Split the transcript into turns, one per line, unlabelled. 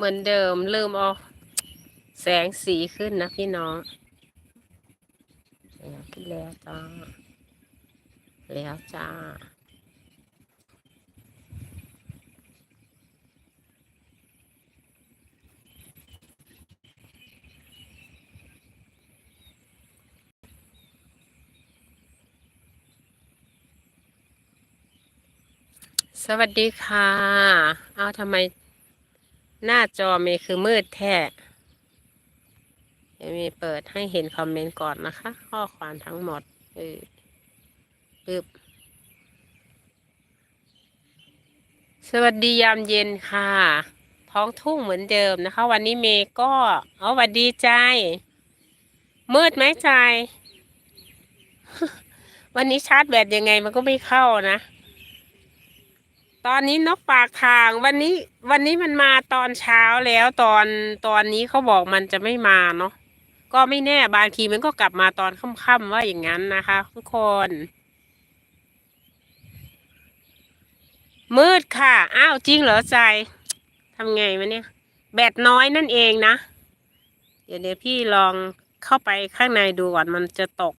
เหมือนเดิมลืมเอาแสงสีขึ้นนะพี่น้อง แล้วขึ้นแล้วจ้า แล้วจ้า สวัสดีค่ะ เอาทำไม หน้าจอเมย์คือมืดแท้เดี๋ยวมย์เปิดให้เห็นคอมเมนต์ก่อนนะคะ ข้อความทั้งหมดเออปึ๊บสวัสดียามเย็นค่ะ ท้องทุ่งเหมือนเดิมนะคะ วันนี้เมย์ก็เอาสวัสดีใจ มืดไหมใจ วันนี้ชาร์จแบตยังไงมันก็ไม่เข้านะ ตอนนี้นกปากทางวันนี้ วันนี้มันมาตอนเช้าแล้วตอนตอนนี้เขาบอกมันจะไม่มาเนาะก็ไม่แน่บางทีมันก็กลับมาตอนค่ำๆว่าอย่างนั้นนะคะ ทุกคน มืดค่ะ อ้าวจริงเหรอใจทำไงวะเนี่ย แบตน้อยนั่นเองนะ เดี๋ยวเดี๋ยวพี่ลองเข้าไปข้างในดูก่อนมันจะตก